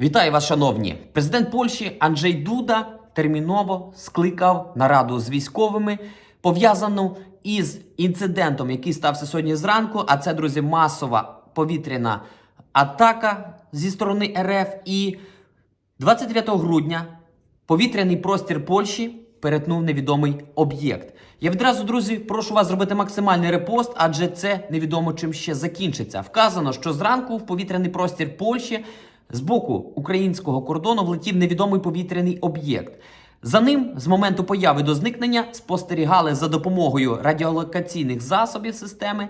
Вітаю вас, шановні! Президент Польщі Анджей Дуда терміново скликав нараду з військовими, пов'язану із інцидентом, який стався сьогодні зранку. А це, друзі, масова повітряна атака зі сторони РФ. І 29 грудня повітряний простір Польщі перетнув невідомий об'єкт. Я відразу, друзі, прошу вас зробити максимальний репост, адже це невідомо чим ще закінчиться. Вказано, що зранку в повітряний простір Польщі з боку українського кордону влетів невідомий повітряний об'єкт. За ним з моменту появи до зникнення спостерігали за допомогою радіолокаційних засобів системи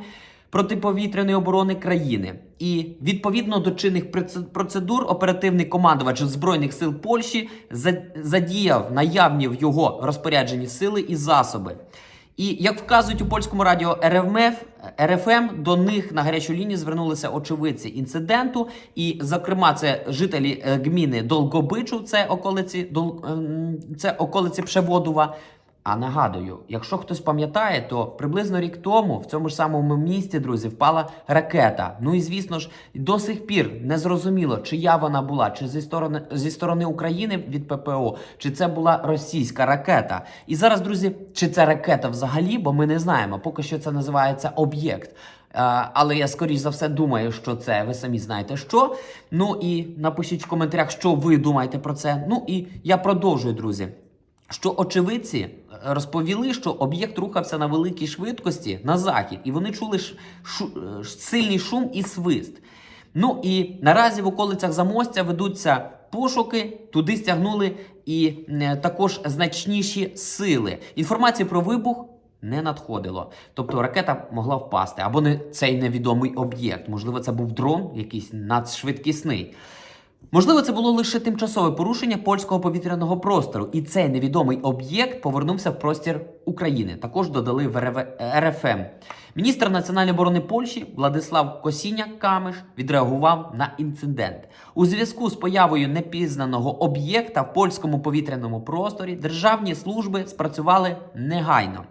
протиповітряної оборони країни. І відповідно до чинних процедур оперативний командувач збройних сил Польщі за- задіяв наявні в його розпорядженні сили і засоби. І як вказують у польському радіо РФМ, РФМ до них на гарячу лінію звернулися очевидці інциденту. І, зокрема, це жителі е, гміни Долгобичу, це околиці ем, це околиці Пшеводова. А нагадую, якщо хтось пам'ятає, то приблизно рік тому в цьому ж самому місті, друзі, впала ракета. Ну і звісно ж, до сих пір не зрозуміло, чия вона була, чи зі сторони зі сторони України від ППО, чи це була російська ракета. І зараз, друзі, чи це ракета взагалі, бо ми не знаємо. Поки що це називається об'єкт. Але я скоріш за все думаю, що це ви самі знаєте що. Ну і напишіть в коментарях, що ви думаєте про це. Ну і я продовжую, друзі що очевидці е, розповіли, що об'єкт рухався на великій швидкості на захід, і вони чули ш- шу- е, сильний шум і свист. Ну і наразі в околицях Замостя ведуться пошуки, туди стягнули і е, також значніші сили. Інформації про вибух не надходило. Тобто ракета могла впасти, або не цей невідомий об'єкт. Можливо, це був дрон, якийсь надшвидкісний. Можливо, це було лише тимчасове порушення польського повітряного простору, і цей невідомий об'єкт повернувся в простір України. Також додали в РФ... РФМ. Міністр національної оборони Польщі Владислав Косіняк Камиш відреагував на інцидент у зв'язку з появою непізнаного об'єкта в польському повітряному просторі. Державні служби спрацювали негайно.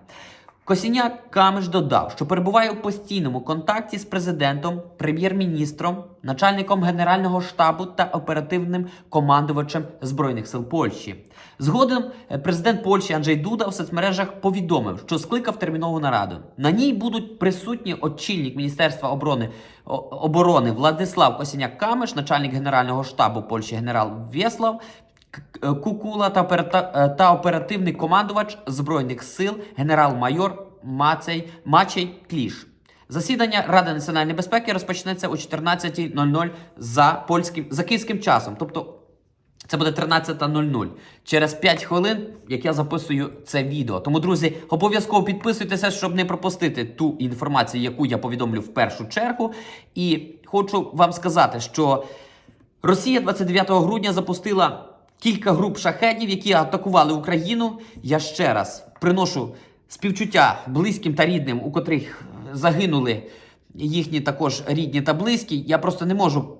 Косіняк Камиш додав, що перебуває у постійному контакті з президентом, прем'єр-міністром, начальником генерального штабу та оперативним командувачем збройних сил Польщі. Згодом е, президент Польщі Анджей Дуда у соцмережах повідомив, що скликав термінову нараду. На ній будуть присутні очільник Міністерства оборони оборони Владислав Косіняк Камиш, начальник генерального штабу Польщі генерал Вєслав. Е, Кукула е, та оперативний командувач збройних сил генерал-майор Мацей Мачей Кліш. Засідання Ради національної безпеки розпочнеться о 14.00 за польським за київським часом. Тобто це буде 13.00. Через 5 хвилин, як я записую це відео. Тому, друзі, обов'язково підписуйтеся, щоб не пропустити ту інформацію, яку я повідомлю в першу чергу. І хочу вам сказати, що Росія 29 грудня запустила кілька груп шахедів, які атакували Україну. Я ще раз приношу співчуття близьким та рідним, у котрих загинули їхні також рідні та близькі. Я просто не можу.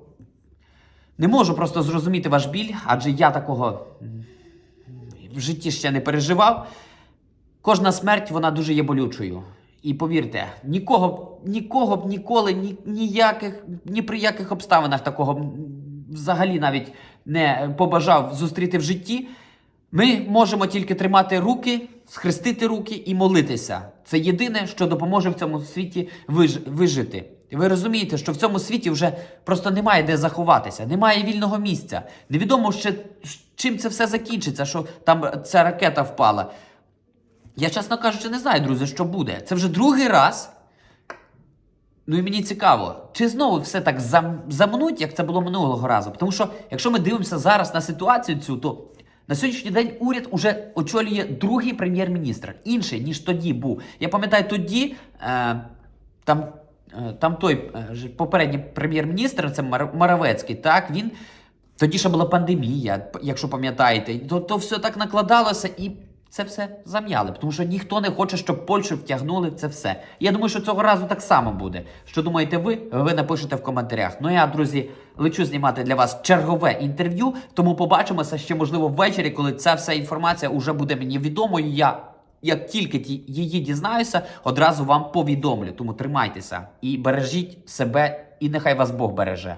Не можу просто зрозуміти ваш біль, адже я такого в житті ще не переживав. Кожна смерть вона дуже є болючою. І повірте, нікого, нікого б ніколи, ні, ніяких, ні при яких обставинах такого взагалі навіть не побажав зустріти в житті. Ми можемо тільки тримати руки, схрестити руки і молитися. Це єдине, що допоможе в цьому світі виж- вижити. Ви розумієте, що в цьому світі вже просто немає де заховатися, немає вільного місця. Невідомо ще чим це все закінчиться, що там ця ракета впала. Я, чесно кажучи, не знаю, друзі, що буде. Це вже другий раз. Ну і мені цікаво, чи знову все так зам... замнуть, як це було минулого разу. Тому що, якщо ми дивимося зараз на ситуацію цю, то на сьогоднішній день уряд уже очолює другий прем'єр-міністр, інший, ніж тоді був. Я пам'ятаю, тоді е, там, е, там той е, попередній прем'єр-міністр, це Мар... Маравецький, так, він. Тоді ще була пандемія, якщо пам'ятаєте, то, то все так накладалося і це все зам'яли, тому що ніхто не хоче, щоб Польщу втягнули в це все. Я думаю, що цього разу так само буде. Що думаєте ви? Ви напишете в коментарях. Ну я, друзі, лечу знімати для вас чергове інтерв'ю, тому побачимося ще, можливо, ввечері, коли ця вся інформація вже буде мені відомою. Я як тільки ті- її дізнаюся, одразу вам повідомлю. Тому тримайтеся і бережіть себе, і нехай вас Бог береже.